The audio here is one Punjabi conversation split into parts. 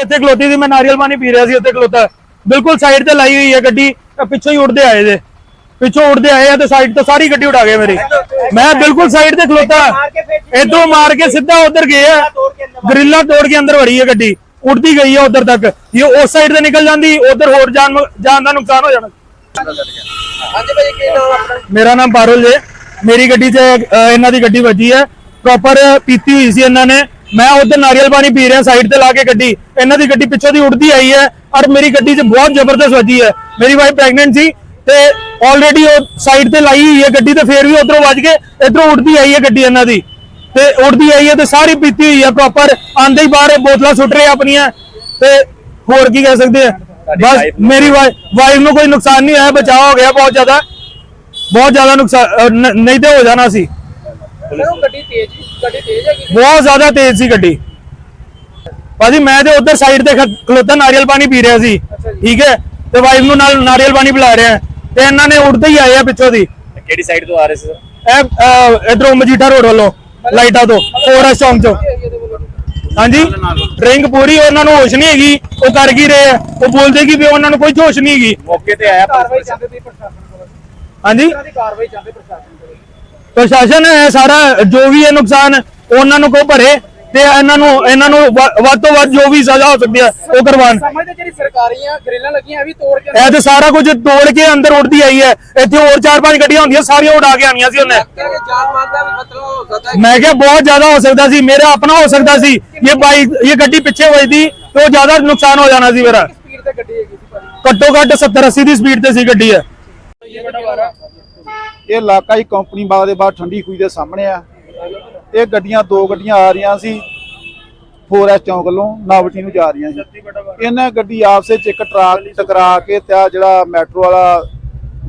ਇੱਥੇ ਖਲੋਤੀ ਸੀ ਮੈਂ ਨਾਰੀਅਲ ਪਾਣੀ ਪੀ ਰਿਹਾ ਸੀ ਇੱਥੇ ਖਲੋਤਾ। ਬਿਲਕੁਲ ਸਾਈਡ ਤੇ ਲਾਈ ਹੋਈ ਹੈ ਗੱਡੀ ਪਿੱਛੋਂ ਹੀ ਉੱਡਦੇ ਆਏ ਜੇ। ਪਿੱਛੋਂ ਉੱਡਦੇ ਆਏ ਆ ਤੇ ਸਾਈਡ ਤੋਂ ਸਾਰੀ ਗੱਡੀ ਉਡਾ ਗਏ ਮੇਰੀ। ਮੈਂ ਬਿਲਕੁਲ ਸਾਈਡ ਤੇ ਖਲੋਤਾ। ਇਧਰੋਂ ਮਾਰ ਕੇ ਸਿੱਧਾ ਉਧਰ ਗਏ ਆ। ਗਰਿੱਲਾ ਤੋੜ ਕੇ ਅੰਦਰ ਵੜੀ ਹੈ ਗੱਡੀ। ਉੱਡਦੀ ਗਈ ਹੈ ਉਧਰ ਤੱਕ। ਇਹ ਉਸ ਸਾਈਡ ਤੇ ਨਿਕਲ ਜਾਂਦੀ ਉਧਰ ਹੋਰ ਜਾਨ ਜਾਨ ਦਾ ਨੁਕਸਾਨ ਹੋ ਜਾਣਾ। ਹਾਂਜੀ ਭਾਈ ਕੀ ਨਾਮ ਆਪਣਾ? ਮੇਰਾ ਨਾਮ ਪਾਰੁਲ ਜੇ। ਮੇਰੀ ਗੱਡੀ ਅਹ, ਇਹਨਾਂ ਦੀ ਗੱਡੀ ਵੱਜੀ ਹੈ। ਪ੍ਰੋਪਰ ਪੀਤੀ ਹੋਈ ਸੀ ਇਹਨਾਂ ਨੇ। ਮੈਂ ਉਧਰ ਨਾਰੀਅਲ ਪਾਣੀ ਪੀ ਰਿਹਾ ਸਾਈਡ ਤੇ ਲਾ ਕੇ ਗੱਡੀ। ਇਹਨਾਂ ਦੀ ਗੱਡੀ ਪਿੱਛੋਂ ਦੀ ਉੱਡਦੀ ਆਈ ਹੈ ਔਰ ਮੇਰੀ ਗੱਡੀ 'ਚ ਬਹੁਤ ਜ਼ਬਰਦਸਤ ਵੱਜੀ ਹੈ। ਮੇਰੀ ਵਾਈਫ ਪ੍ਰੈਗਨੈਂਟ ਸੀ ਤੇ ਆਲਰੇਡੀ ਉਹ ਸਾਈਡ ਤੇ ਲਾਈ ਹੋਈ ਹੈ ਗੱਡੀ ਤੇ ਫੇਰ ਵੀ ਉਧਰੋਂ ਵੱਜ ਕੇ ਇਧਰੋਂ ਉੱਡਦੀ ਆਈ ਹੈ ਗੱਡੀ ਇਹਨਾਂ ਦੀ। ਤੇ ਉੱਡਦੀ ਆਈ ਹੈ ਤੇ ਸਾਰੀ ਪੀਤੀ ਹੋਈ ਹੈ ਪ੍ਰੋਪਰ ਆਂਦੇ ਹੀ ਬਾਹਰ ਬੋਤਲਾਂ ਸੁੱਟ ਰਹੇ ਆਪਣੀਆਂ। ਤੇ ਹੋਰ ਕੀ ਕਹਿ ਸਕਦੇ ਆ? ਬਸ ਮੇਰੀ ਵਾਈਫ ਨੂੰ ਕੋਈ ਨੁਕਸਾਨ ਨਹੀਂ ਹੋਇਆ ਬਚਾਅ ਹੋ ਗਿਆ ਬਹੁਤ ਜ਼ਿਆਦਾ। ਬਹੁਤ ਜ਼ਿਆਦਾ ਨੁਕਸਾਨ ਨਹੀਂ ਤੇ ਹੋ ਜਾਣਾ ਸੀ। ਉਹ ਗੱਡੀ ਤੇਜ਼ ਗੱਡੀ ਤੇਜ਼ ਹੈਗੀ ਬਹੁਤ ਜ਼ਿਆਦਾ ਤੇਜ਼ ਸੀ ਗੱਡੀ। ਭਾਜੀ ਮੈਂ ਤੇ ਉਧਰ ਸਾਈਡ ਤੇ ਖਲੋਤਾ ਨਾਰੀਅਲ ਪਾਣੀ ਪੀ ਰਿਹਾ ਸੀ। ਠੀਕ ਹੈ? ਤੇ ਵਾਈਫ ਨੂੰ ਨਾਲ ਨਾਰੀਅਲ ਪਾਣੀ ਪਿਲਾ ਰਿਹਾ। ਤੇ ਇਹਨਾਂ ਨੇ ਉੱਡਦੇ ਹੀ ਆਏ ਆ ਪਿੱਛੋਂ ਦੀ। ਕਿਹੜੀ ਸਾਈਡ ਤੋਂ ਆ ਰਹੇ ਸੀ ਸਰ? ਇਹ ਇਧਰੋਂ ਮਜੀਠਾ ਰੋਡ ਵੱਲੋਂ ਲਾਈਟਾਂ ਤੋਂ ਫੋਰਸ ਚੌਂਕ ਚੋਂ। ਹਾਂਜੀ? ਡਰਿੰਕ ਪੂਰੀ ਉਹਨਾਂ ਨੂੰ ਹੋਸ਼ ਨਹੀਂ ਹੈਗੀ। ਉਹ ਕਰ ਕੀ ਰਹੇ ਆ? ਉਹ ਬੋਲਦੇ ਕਿ ਵੀ ਉਹਨਾਂ ਨੂੰ ਕੋਈ ਹੋਸ਼ ਨਹੀਂ ਹੈਗੀ। ਮੌਕੇ ਤੇ ਆਇਆ ਕਾਰਵਾਈ ਚਾਹੁੰਦੇ ਤੁਸੀਂ ਪ੍ਰਸ਼ਾਸਨ ਕੋਲ? ਹਾਂਜੀ? ਕਾਰਵਾਈ ਚਾਹੁੰਦੇ ਪ੍ਰਸ਼ਾਸਨ ਕੋਲ? ਪ੍ਰਸ਼ਾਸਨ ਇਹ ਸਾਰਾ ਜੋ ਵੀ ਹੈ ਨੁਕਸਾਨ ਉਹਨਾਂ ਨੂੰ ਕੋ ਭਰੇ ਤੇ ਇਹਨਾਂ ਨੂੰ ਇਹਨਾਂ ਨੂੰ ਵ- ਵੱਧ ਤੋਂ ਵੱਧ ਜੋ ਵੀ ਸਜ਼ਾ ਹੋ ਸਕਦੀ ਹੈ ਉਹ ਕਰਵਾਉਣ। ਸਮਝਦੇ ਜਿਹੜੀ ਸਰਕਾਰੀਆਂ ਗ੍ਰਿਲਾਂ ਲੱਗੀਆਂ ਇਹ ਵੀ ਤੋੜ ਕੇ ਇਹ ਤੇ ਸਾਰਾ ਕੁਝ ਤੋੜ ਕੇ ਅੰਦਰ ਉੱਡਦੀ ਆਈ ਹੈ। ਇੱਥੇ ਹੋਰ ਚਾਰ ਪੰਜ ਗੱਡੀਆਂ ਹੁੰਦੀਆਂ ਸਾਰੀਆਂ ਉਡਾ ਕੇ ਆਣੀਆਂ ਸੀ ਉਹਨੇ। ਕਿ ਜਾਨ ਮਾਲ ਦਾ ਵੀ ਖਤਰਾ ਹੋ ਸਕਦਾ ਮੈਂ ਕਿਹਾ ਬਹੁਤ ਜ਼ਿਆਦਾ ਹੋ ਸਕਦਾ ਸੀ ਮੇਰਾ ਆਪਣਾ ਹੋ ਸਕਦਾ ਸੀ ਇਹ ਬਾਈਕ ਇਹ ਗੱਡੀ ਪਿੱਛੇ ਵੱਜਦੀ ਤੇ ਉਹ ਜ਼ਿਆਦਾ ਨੁਕਸਾਨ ਹੋ ਜਾਣਾ ਸੀ ਮੇਰਾ। ਸਪੀਡ ਤੇ ਗੱਡੀ ਹੈਗੀ ਸੀ ਭਾਜੀ? ਘੱਟੋ ਘੱਟ 70 80 ਦੀ ਸਪੀਡ ਤੇ ਸੀ ਗੱਡੀ ਹੈ ਇਹ ਇਲਾਕਾ ਹੀ ਕੰਪਨੀ ਬਾਗ ਦੇ ਬਾਹਰ ਠੰਡੀ ਖੂਹੀ ਦੇ ਸਾਹਮਣੇ ਆ। ਇਹ ਗੱਡੀਆਂ ਦੋ ਗੱਡੀਆਂ ਆ ਰਹੀਆਂ ਸੀ 4S ਚੌਂਕ ਵੱਲੋਂ ਨਾਵਟੀ ਨੂੰ ਜਾ ਰਹੀਆਂ ਸੀ। ਇਹਨਾਂ ਗੱਡੀ ਆਪਸੇ ਚ ਇੱਕ ਟਰੱਕ ਟਕਰਾ ਕੇ ਤੇ ਆਹ ਜਿਹੜਾ ਮੈਟਰੋ ਵਾਲਾ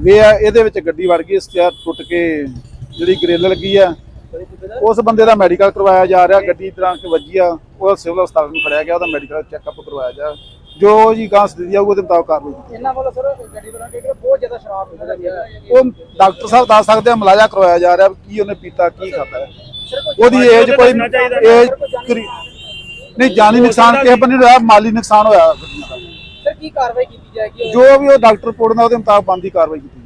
ਵੇ ਆ, ਇਹਦੇ ਵਿੱਚ ਗੱਡੀ ਵੜ ਗਈ ਸਟਿਆਰ ਟੁੱਟ ਕੇ ਜਿਹੜੀ ਗ੍ਰਿਲ ਲੱਗੀ ਆ। ਉਸ ਬੰਦੇ ਦਾ ਮੈਡੀਕਲ ਕਰਵਾਇਆ ਜਾ ਰਿਹਾ, ਗੱਡੀ ਤਰ੍ਹਾਂ ਕਿ ਵੱਜੀ ਆ, ਉਹ ਸਿਵਲ ਹਸਪਤਾਲ ਨੂੰ ਖੜਿਆ ਗਿਆ, ਉਹਦਾ ਮੈਡੀਕਲ ਚੈੱਕਅਪ ਕਰਵਾਇਆ ਜਾ। ਜੋ ਜੀ ਗਾਂ ਸਥਿਤੀ ਆਊਗੀ ਉਹਦੇ ਮੁਤਾਬਕ ਕਾਰਵਾਈ ਕੀਤੀ ਇਹਨਾਂ ਵੱਲੋਂ ਸਰ ਗੱਡੀ ਵਾਲਾ ਕਿ ਬਹੁਤ ਜ਼ਿਆਦਾ ਸ਼ਰਾਬ ਪੀਂਦਾ ਗਿਆ ਉਹ ਡਾਕਟਰ ਸਾਹਿਬ ਦੱਸ ਸਕਦੇ ਆ ਮਲਾਜਾ ਕਰਵਾਇਆ ਜਾ ਰਿਹਾ ਕੀ ਉਹਨੇ ਪੀਤਾ ਕੀ ਖਾਤਾ ਉਹਦੀ ਏਜ ਕੋਈ ਏਜ ਨਹੀਂ ਜਾਨੀ ਨੁਕਸਾਨ ਕਿਸੇ ਬੰਦੇ ਨੂੰ ਹੋਇਆ ਮਾਲੀ ਨੁਕਸਾਨ ਹੋਇਆ। ਸਰ ਕੀ ਕਾਰਵਾਈ ਕੀਤੀ ਜਾਏਗੀ? ਜੋ ਵੀ ਉਹ ਡਾਕਟਰ ਰਿਪੋਰਟ ਨਾਲ ਉਹਦੇ ਮੁਤਾਬਕ ਬੰਦੀ ਕਾਰਵਾਈ ਕੀਤੀ